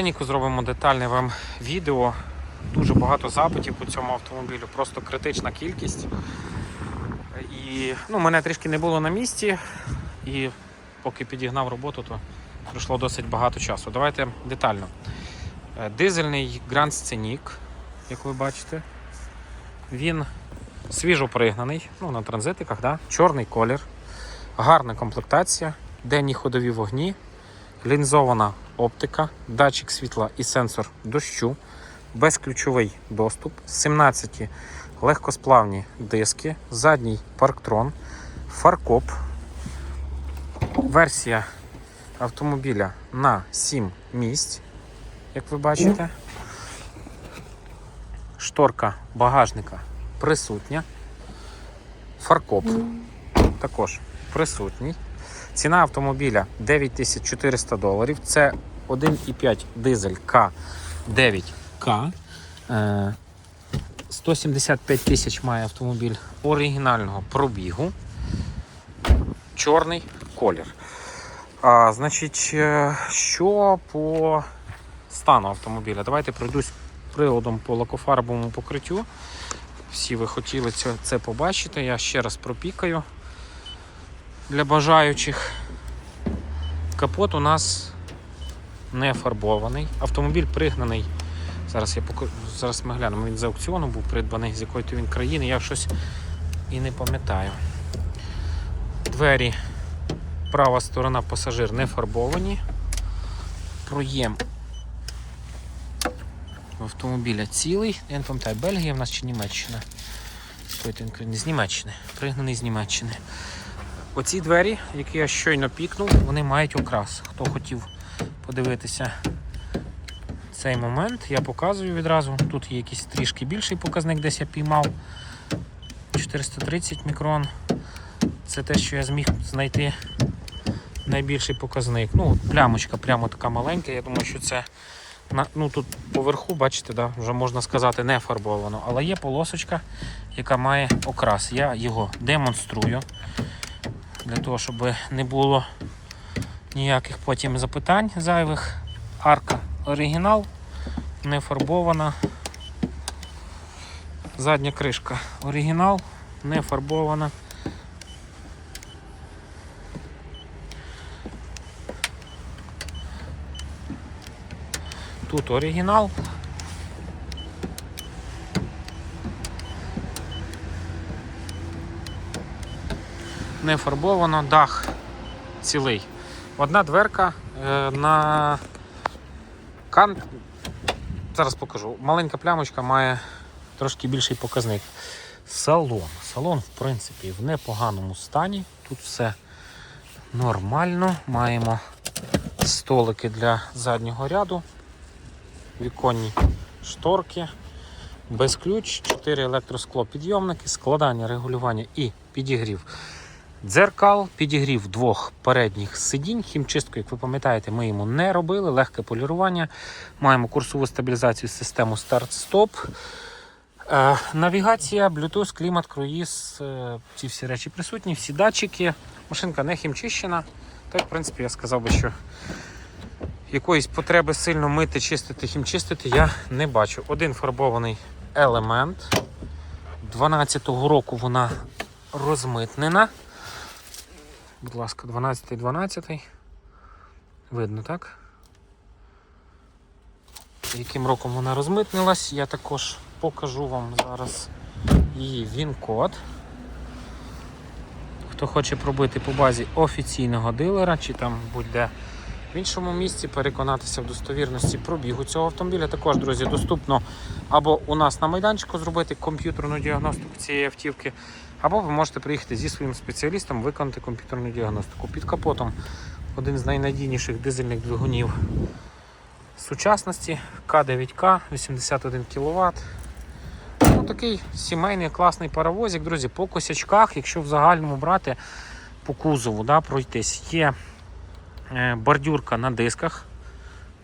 Ніку зробимо детальне вам відео. Дуже багато запитів по цьому автомобілю, просто критична кількість. І ну, мене трішки не було на місці, і поки підігнав роботу, то пройшло досить багато часу. Давайте детально. Е, Дизельний Grand Scenic, як ви бачите, він свіжо пригнаний, ну, на транзитиках, да? чорний колір, гарна комплектація, денні ходові вогні, лінзована оптика, датчик світла і сенсор дощу, безключовий доступ, 17 легкосплавні диски, задній парктрон, фаркоп, версія автомобіля на 7 місць, як ви бачите. Шторка багажника присутня. Фаркоп також присутній. Ціна автомобіля 9400 доларів. Це 1,5 дизель К9К. Е, 175 тисяч має автомобіль оригінального пробігу. Чорний колір. А, значить, е, що по стану автомобіля? Давайте пройдусь приладом по лакофарбовому покриттю. Всі ви хотіли це побачити. Я ще раз пропікаю для бажаючих. Капот у нас не фарбований. Автомобіль пригнаний. Зараз я покажу, зараз ми глянемо. Він з аукціону був придбаний, з якої то він країни. Я щось і не пам'ятаю. Двері, права сторона пасажир не фарбовані. Проєм автомобіля цілий. Я не пам'ятаю, Бельгія в нас чи Німеччина. Він з Німеччини, пригнаний з Німеччини. Оці двері, які я щойно пікнув, вони мають окрас. Хто хотів подивитися цей момент, я показую відразу. Тут є якийсь трішки більший показник, десь я піймав. 430 мікрон. Це те, що я зміг знайти найбільший показник. Ну, плямочка прямо така маленька. Я думаю, що це ну, тут поверху, бачите, да, вже можна сказати, не фарбовано. Але є полосочка, яка має окрас. Я його демонструю для того, щоб не було ніяких потім запитань зайвих. Арка оригінал, не фарбована. Задня кришка оригінал, не фарбована. Тут оригінал. Не фарбовано, дах цілий. Одна дверка е, на кан. Зараз покажу. Маленька плямочка має трошки більший показник. Салон. Салон, в принципі, в непоганому стані. Тут все нормально. Маємо столики для заднього ряду, віконні шторки, без ключ, 4 електросклопідйомники, складання, регулювання і підігрів дзеркал, підігрів двох передніх сидінь. Хімчистку, як ви пам'ятаєте, ми йому не робили, легке полірування. Маємо курсову стабілізацію систему старт-стоп. Е, навігація, Bluetooth, клімат, круїз, е, ці всі речі присутні, всі датчики. Машинка не хімчищена. Так, в принципі, я сказав би, що якоїсь потреби сильно мити, чистити, хімчистити я не бачу. Один фарбований елемент. 12-го року вона розмитнена. Будь ласка, 12 12 Видно, так? Яким роком вона розмитнилась, я також покажу вам зараз її він-код. Хто хоче пробити по базі офіційного дилера, чи там будь-де в іншому місці, переконатися в достовірності пробігу цього автомобіля. Також, друзі, доступно або у нас на майданчику зробити комп'ютерну діагностику цієї автівки, або ви можете приїхати зі своїм спеціалістом, виконати комп'ютерну діагностику. Під капотом один з найнадійніших дизельних двигунів сучасності К9К, 81 кВт. Ну, такий сімейний класний паровозик, друзі, по косячках, якщо в загальному брати по кузову, да, пройтись, є е, бордюрка на дисках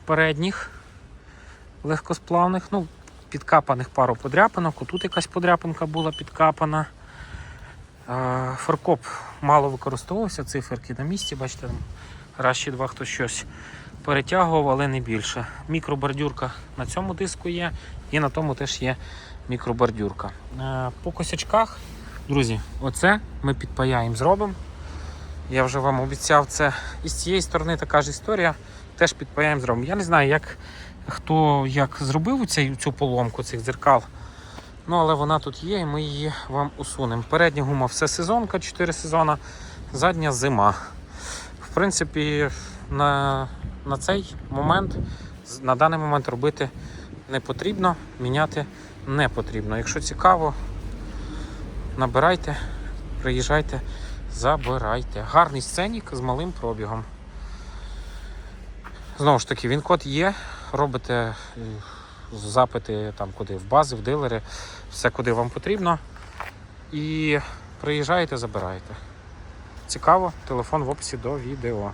передніх легкосплавних. Ну, підкапаних пару подряпинок. Тут якась подряпинка була підкапана. Фаркоп мало використовувався, циферки на місці, бачите, там раз чи два хто щось перетягував, але не більше. Мікробордюрка на цьому диску є, і на тому теж є мікробордюрка. Е, По косячках, друзі, оце ми підпаяємо, зробимо. Я вже вам обіцяв це. І з цієї сторони така ж історія. Теж підпаяємо, зробимо. Я не знаю, як хто як зробив цю, цю поломку цих дзеркал. Ну, але вона тут є, і ми її вам усунемо. Передня гума все сезонка, 4 сезона, задня зима. В принципі, на, на цей момент, на даний момент робити не потрібно, міняти не потрібно. Якщо цікаво, набирайте, приїжджайте, забирайте. Гарний сценік з малим пробігом. Знову ж таки, він код є. Робите е, запити там куди, в бази, в дилери, все куди вам потрібно. І приїжджаєте, забираєте. Цікаво, телефон в описі до відео.